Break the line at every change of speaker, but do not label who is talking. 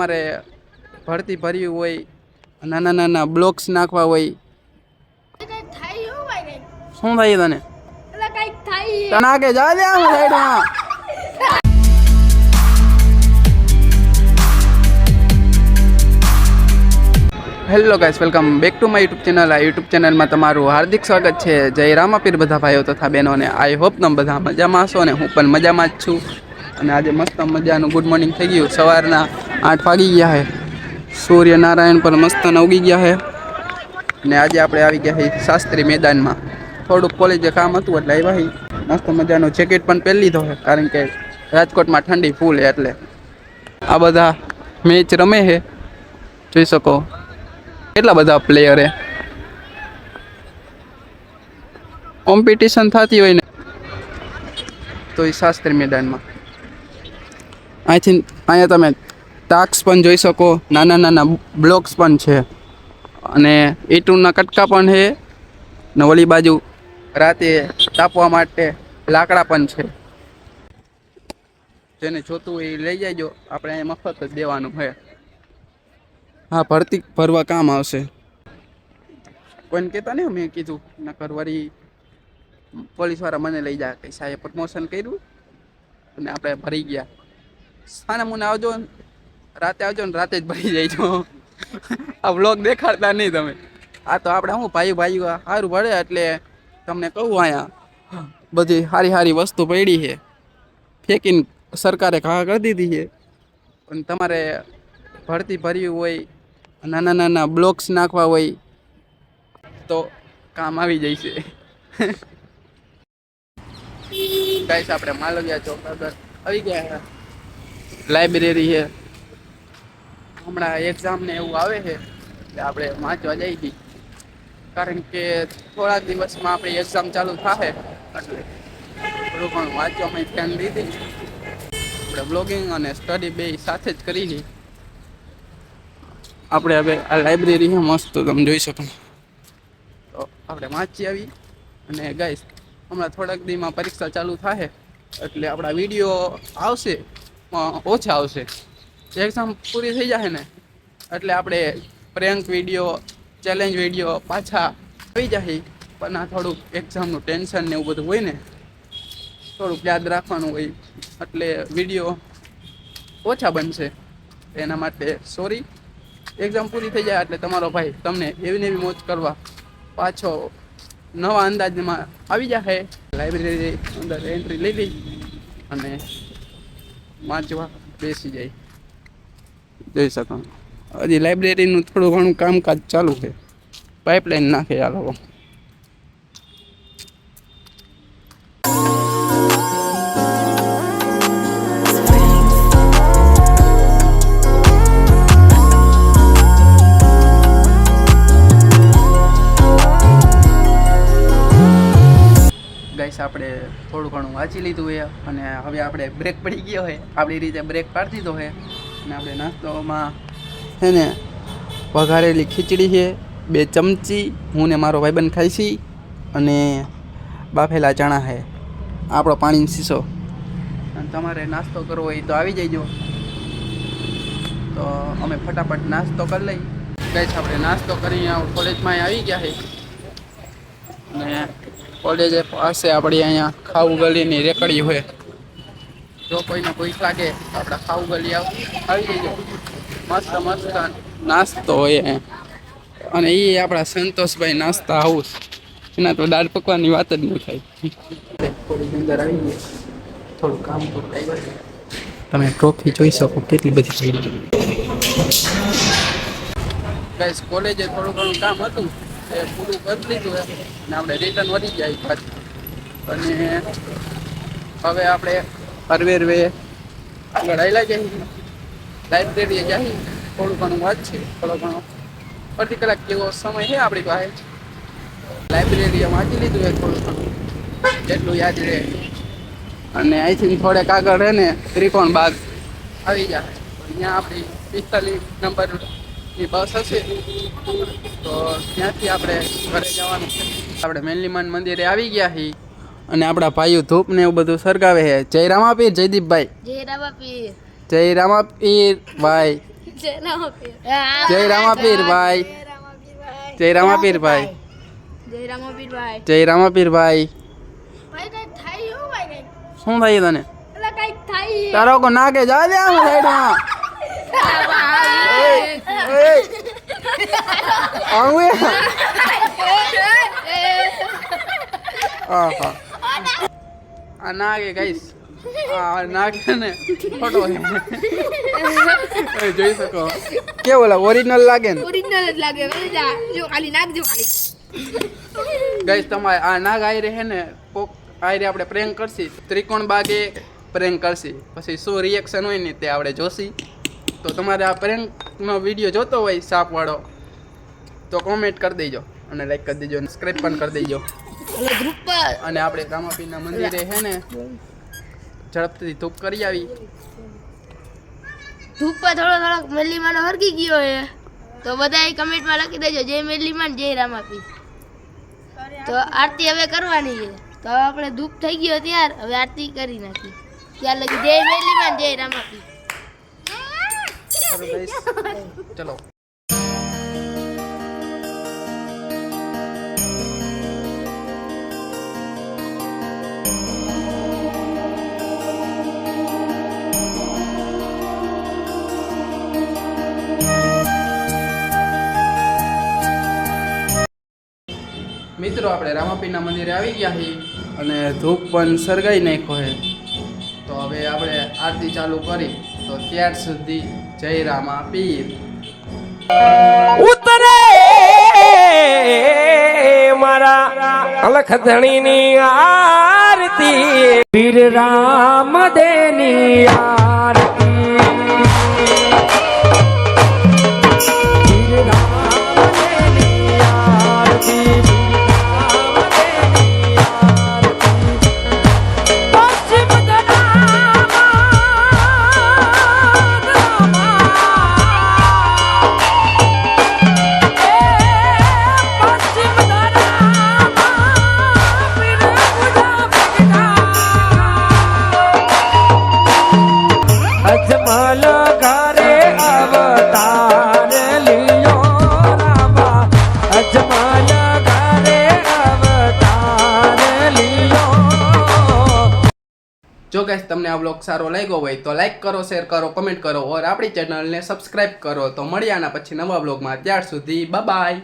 તમારે ભરતી ભરવી હોય, નાના નાના બ્લોક્સ નાખવા હોય.
ને
શું થાય તને? તને સાઈડમાં. Hello guys welcome back to my YouTube channel આ યુટ્યુબ ચેનલમાં તમારું હાર્દિક સ્વાગત છે. જય રામાપીર બધા ભાઈઓ તથા બહેનોને. આઈ હોપ તમે બધા મજામાં હશો અને હું પણ મજામાં જ છું. અને આજે મસ્ત મજાનું ગુડ મોર્નિંગ થઈ ગયું. સવારના આઠ વાગી ગયા છે. સૂર્યનારાયણ પણ મસ્ત ઉગી ગયા છે. ને આજે આપણે આવી ગયા છીએ શાસ્ત્રી મેદાનમાં. થોડુંક કોલેજે કામ હતું એટલે આવ્યા છીએ. મસ્ત મજાનો જેકેટ પણ પહેરી લીધો છે, કારણ કે રાજકોટમાં ઠંડી ફૂલ એટલે. આ બધા મેચ રમે છે. જોઈ શકો. કેટલા બધા પ્લેયર કોમ્પિટિશન થતી હોય ને. તો એ શાસ્ત્રી મેદાનમાં. અહીંથી અહીંયા તમે ટાક્સ પણ જોઈ શકો. નાના નાના બ્લોક્સ પણ છે. અને ઈટુના કટકા પણ છે ને ઓલી બાજુ રાતે તાપવા માટે લાકડા પણ છે. જેને જોતું હોય એ લઈ જાયજો. આપણે અહીંયા મફત જ દેવાનું છે. હા, ભરતી ભરવા કામ આવશે. કોઈને કહેતા નહીં મેં કીધું, નકર વળી પોલીસવાળા મને લઈ જાય કે સાહેબ પ્રમોશન કર્યું? અને આપણે ભરી ગયા. સાના મુને આવજો રાતે આવજો ને, રાતે જ ભરી જાય આ બ્લોગ દેખાડતા નહીં તમે. આ તો આપણે શું ભાઈ ભાઈ સારું ભળે એટલે તમને કહું અહીંયા, બધી સારી સારી વસ્તુ પડી છે. ફેંકીને સરકારે ઘા કરી દીધી છે. પણ તમારે ભરતી ભરવી હોય, નાના નાના બ્લોક્સ નાખવા હોય, તો કામ આવી છે. ગાઈસ આપણે માલવિયા ચોક આવી ગયા લાઇબ્રેરી છે. હમણાં એક્ઝામ ને એવું આવે છે, એટલે આપણે વાંચવા જઈ હતી કારણ કે થોડા દિવસમાં આપણી એક્ઝામ ચાલુ થશે એટલે થોડું ઘણું વાંચવામાં ધ્યાન દીધી. આપણે બ્લોગિંગ અને સ્ટડી બે સાથે જ કરી આપણે હવે આ લાઇબ્રેરી છે, મસ્ત તમે જોઈ શકો. તો આપણે વાંચી આવી અને ગાઈસ હમણાં થોડાક દીમાં પરીક્ષા ચાલુ થશે એટલે આપણા વીડિયો આવશે. ઓછા આવશે. એક્ઝામ પૂરી થઈ જશે ને, એટલે આપણે પ્રેન્ક વીડિયો ચેલેન્જ વીડિયો પાછા આવી જશે પણ આ થોડુંક એક્ઝામનું ટેન્શન ને એવું બધું હોય ને, થોડુંક યાદ રાખવાનું હોય, એટલે વીડિયો ઓછા બનશે. એના માટે સોરી એક્ઝામ પૂરી થઈ જાય એટલે તમારો ભાઈ તમને એવી ને એવી મોજ કરવા પાછો નવા અંદાજમાં આવી જશે લાઇબ્રેરી અંદર એન્ટ્રી લઈ લઈ અને વાંચવા બેસી જાય. જોઈ શકો. હજી લાઇબ્રેરીનું થોડું ઘણું કામકાજ ચાલુ છે. પાઇપલાઇન નાખે આ વાંચી લીધું હોય અને હવે આપણે બ્રેક પડી ગયો હોય. આપણી રીતે બ્રેક પાડી દીધો હોય. અને આપણે નાસ્તોમાં છે ને વઘારેલી ખીચડી છે, બે ચમચી, હું ને મારો ભાઈબંધ ખાઈ છી અને બાફેલા ચણા છે. આપણો પાણીનો શીશો. અને તમારે નાસ્તો કરવો હોય તો આવી જઈજો તો અમે ફટાફટ નાસ્તો કરી લઈ કઈ આપણે નાસ્તો કરીને કોલેજમાં આવી ગયા છે. અને કોલેજ પાસે આપણી અહીંયા ખાઉ ગલીની રેકડી હોય. જો કોઈને ભૂખ લાગે આપણે ખાઉ ગલી આવ જજો મસ્ત મસ્ત નાસ્તો હોય. અને એ આપણા સંતોષભાઈ નાસ્તા હાઉસ. એના તો દાળ પકવાની વાત જ ન થાય. થોડી આવી ગઈ. થોડું કામ તો તમે ટ્રોફી જોઈ શકો કેટલી બધી ગાઈસ કોલેજે થોડું ઘણું કામ હતું. એ પૂરું કરી લીધું છે અને આપણે રિટર્ન વધી જાય પાછું. અને હવે આપણે અરવેર વે આગળ આવેલા જઈએ લાઇબ્રેરીએ જઈએ થોડું ઘણું વાંચીએ થોડો ઘણો. અડધી કલાક જેવો સમય છે આપણી પાસે. લાઇબ્રેરીએ વાંચી લીધું હોય થોડું ઘણું. જેટલું યાદ રહે. અને અહીંથી થોડેક આગળ રહે ને ત્રિકોણ બાગ. આવી જાય અહીંયા આપણી પિસ્તાલીસ નંબરની બસ હશે. તો ત્યાંથી આપણે ઘરે જવાનું. છે આપણે મેનલીમાન મંદિરે આવી ગયા છીએ અને આપણા ભાઈઓ ધૂપ ને એવું બધું સળગાવે છે. જય રામાપીર જયદીપભાઈ
જય રામા પીર
જય રામાપીર ભાઈ.
જય રામાપીર.
જય રામાપીરભાઈ જય રામાપીરભાઈ
જય રામાપીરભાઈ
જય રામાપીરભાઈ
ભાઈ. કંઈક થાય હો ભાઈ કંઈક.
શું થાય તને?
એટલે કંઈક થાય
તારો કો નાકે જા દે આમ સાઈડમાં. આવું એ? આહા. આ નાગે ગાઈસ. આ નાગે ને ફોટો. એ જોઈ શકો? કેવો ઓલા ઓરિજિનલ લાગે ને
ઓરિજિનલ જ લાગે. જા જો ખાલી નાખજો ખાલી
ગાઈસ, તમારે આ નાગ આયરે હે ને, કોક આયરે આપણે પ્રેન્ક કરશી. ત્રિકોણ બાગે પ્રેન્ક કરશી. પછી શું રિએક્શન હોય ને તે આપણે જોશી. તો તમારે આ પ્રેન્કનો વીડિયો જોતો હોય સાપ વાળો તો કોમેન્ટ કરી દેજો અને લાઈક કરી દેજો અને સબસ્ક્રાઈબ પણ કરી દેજો. અને આપણે રામાપીના મંદિરે છે ને ઝડપથી ધૂપ કરી આવી.
ધૂપ પર થોડો થોડોક મેલીમાનો હરકી ગયો છે તો બધા કમેન્ટમાં લખી દેજો જય મેલીમાન જય રામાપી. તો આરતી હવે કરવાની છે. તો હવે આપણે ધૂપ થઈ ગયો ત્યાર હવે આરતી કરી નાખી. ત્યાર લગી જય મેલીમાન જય રામાપી.
ચલો મિત્રો, આપણે રામાપીના મંદિરે આવી ગયા છીએ અને ધૂપ પણ સળગાઈ નાખ્યો છે. તો હવે આપણે આરતી ચાલુ કરી. તો ત્યાર સુધી જય રામા પીર.
ઉતરે મારા અલખ ધણીની આરતી. વીર રામ દેની આરતી.
જો ગાઈસ તમને આ બ્લોગ સારો લાગ્યો હોય તો લાઈક કરો શેર કરો કમેન્ટ કરો, ઓર આપણી ચેનલને સબસ્ક્રાઈબ કરો. તો મળ્યા આના પછી નવા બ્લોગમાં ત્યાર સુધી બાય